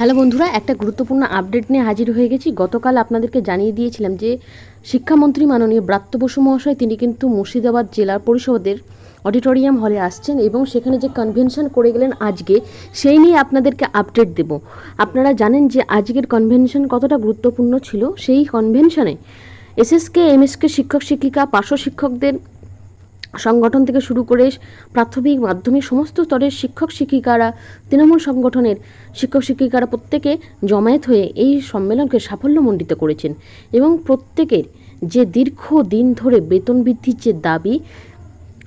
Hello বন্ধুরা, একটা গুরুত্বপূর্ণ আপডেট নিয়ে হাজির হয়ে গেছি। গতকাল আপনাদেরকে জানিয়ে দিয়েছিলাম যে শিক্ষামন্ত্রী মাননীয় ব্রাত্য বসু মহাশয়, তিনি কিন্তু মুর্শিদাবাদ জেলা পরিষদের অডিটোরিয়াম হলে আসছেন এবং সেখানে যে কনভেনশন করে গেলেন আজকে, সেই নিয়ে আপনাদেরকে আপডেট দেব। আপনারা জানেন যে আজকের কনভেনশন কতটা গুরুত্বপূর্ণ ছিল? সেই কনভেনশনে এসএসকে, এমএসকে শিক্ষক শিক্ষিকা পার্শ্ব শিক্ষকদের সংগঠন থেকে শুরু করে প্রাথমিক মাধ্যমিক সমস্ত স্তরের শিক্ষক শিক্ষিকারা, তৃণমূল সংগঠনের শিক্ষক শিক্ষিকারা প্রত্যেকে জমায়েত হয়ে এই সম্মেলনকে সাফল্যমণ্ডিত করেছেন এবং প্রত্যেকের যে দীর্ঘ দিন ধরে বেতন বৃদ্ধির যে দাবি,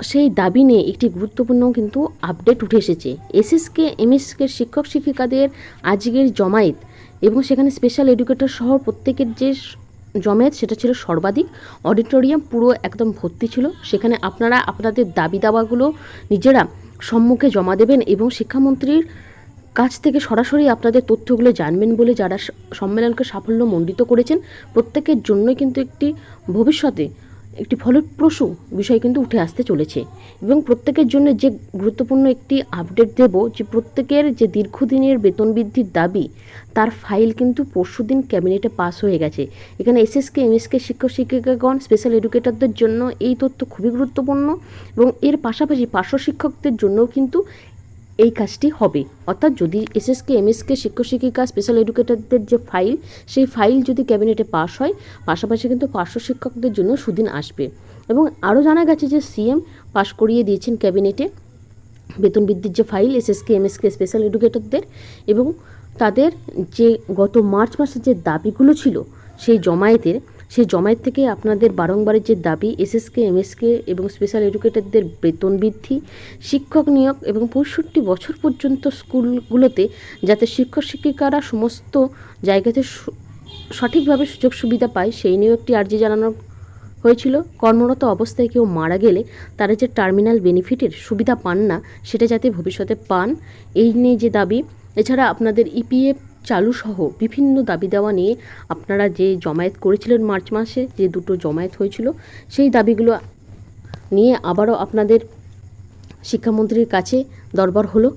সেই দাবি নিয়ে একটি গুরুত্বপূর্ণ কিন্তু আপডেট উঠে এসেছে। এসএসকে এমএসকে শিক্ষক শিক্ষিকাদের আজকের জমায়েত এবং সেখানে স্পেশাল এডুকেটর সহ প্রত্যেকের যে জমায়েত সেটা ছিল সর্বাধিক। অডিটোরিয়াম পুরো একদম ভর্তি ছিল। সেখানে আপনারা আপনাদের দাবি দাবাগুলো নিজেরা সম্মুখে জমা দেবেন এবং শিক্ষামন্ত্রীর কাছ থেকে সরাসরি আপনাদের তথ্যগুলো জানবেন বলে যারা সম্মেলনকে সাফল্য মণ্ডিত করেছেন, প্রত্যেকের জন্যই কিন্তু একটি ভবিষ্যতে একটি ফলপ্রসূ বিষয় কিন্তু উঠে আসতে চলেছে এবং প্রত্যেকের জন্য যে গুরুত্বপূর্ণ একটি আপডেট দেব, যে প্রত্যেকের যে দীর্ঘদিনের বেতন বৃদ্ধির দাবি, তার ফাইল কিন্তু পরশু দিন ক্যাবিনেটে পাস হয়ে গেছে। এখানে এসএসকে এমএসকে শিক্ষক, শিক্ষিকাগণ স্পেশাল এডুকেটরদের জন্য এই তথ্য খুবই গুরুত্বপূর্ণ এবং এর পাশাপাশি পার্শ্ব শিক্ষকদের জন্যও কিন্তু এই কাজটি হবে। অর্থাৎ যদি এসএসকে, এমএসকে শিক্ষক শিক্ষিকা স্পেশাল এডুকেটরদের যে ফাইল সেই ফাইল যদি ক্যাবিনেটে পাশ হয়, পাশাপাশি কিন্তু পার্শ্ব শিক্ষকদের জন্য সুদিন আসবে। এবং আরও জানা গেছে যে সিএম পাশ করিয়ে দিয়েছেন ক্যাবিনেটে বেতন বৃদ্ধির যে ফাইল এসএসকে, এমএসকে স্পেশাল এডুকেটরদের এবং তাদের যে গত মার্চ মাসের যে দাবিগুলো ছিল, সেই জমায়েতের সেই জমায়েত থেকে আপনাদের বারংবারের যে দাবি, এসএসকে, এমএসকে এবং স্পেশাল এডুকেটরদের বেতন বৃদ্ধি, শিক্ষক নিয়োগ এবং পঁয়ষট্টি বছর পর্যন্ত স্কুলগুলোতে যাতে শিক্ষক, শিক্ষিকারা সমস্ত জায়গাতে সঠিকভাবে সুযোগ সুবিধা পায়, সেই নিয়েও একটি আর্জি জানানো হয়েছিল। কর্মরত অবস্থায় কেউ মারা গেলে তারা যে টার্মিনাল বেনিফিটের সুবিধা পান না, সেটা যাতে ভবিষ্যতে পান, এই নিয়ে যে দাবি। এছাড়া আপনাদের ইপিএফ চালু সহ বিভিন্ন দাবি দেওয়া নিয়ে আপনারা যে জমায়েত করেছিলেন মার্চ মাসে, যে দুটো জমায়েত হয়েছিল, সেই দাবিগুলো নিয়ে আবারও আপনাদের শিক্ষামন্ত্রীর কাছে দরবার হলো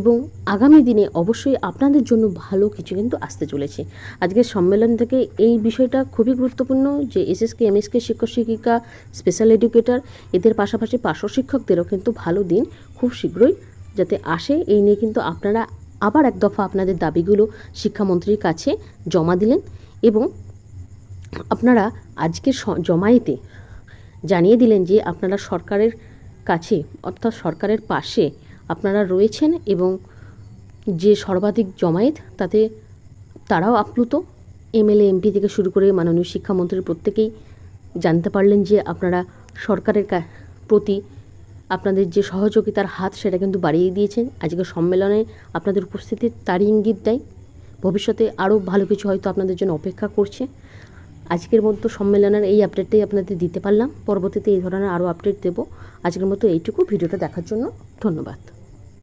এবং আগামী দিনে অবশ্যই আপনাদের জন্য ভালো কিছু কিন্তু আসতে চলেছে। আজকের সম্মেলন থেকে এই বিষয়টা খুবই গুরুত্বপূর্ণ যে এসএসকে, এমএসকে শিক্ষক, শিক্ষিকা, স্পেশাল এডুকেটর, এদের পাশাপাশি পার্শ্ব শিক্ষকদেরও কিন্তু ভালো দিন খুব শীঘ্রই যাতে আসে। এই নিয়ে কিন্তু আপনারা আবার এক দফা আপনাদের দাবিগুলো শিক্ষামন্ত্রীর কাছে জমা দিলেন এবং আপনারা আজকে জমায়েতে জানিয়ে দিলেন যে আপনারা সরকারের কাছে, অর্থাৎ সরকারের পাশে আপনারা রয়েছেন এবং যে সর্বাধিক জমায়েত তাতে তারাও আপ্লুত। এমএলএ, এমপি থেকে শুরু করে মাননীয় শিক্ষামন্ত্রীর প্রত্যেকেই জানতে পারলেন যে আপনারা সরকারের প্রতি আপনাদের যে সহযোগিতার হাত সেটা কিন্তু বাড়িয়ে দিয়েছেন। আজকের সম্মেলনে আপনাদের উপস্থিতি তারই ইঙ্গিত দেয়। ভবিষ্যতে আরও ভালো কিছু হয়তো আপনাদের জন্য অপেক্ষা করছে। আজকের মতো সম্মেলনের এই আপডেটটাই আপনাদের দিতে পারলাম। পরবর্তীতে এই ধরনের আরও আপডেট দেব। আজকের মতো এইটুকু। ভিডিওটা দেখার জন্য ধন্যবাদ।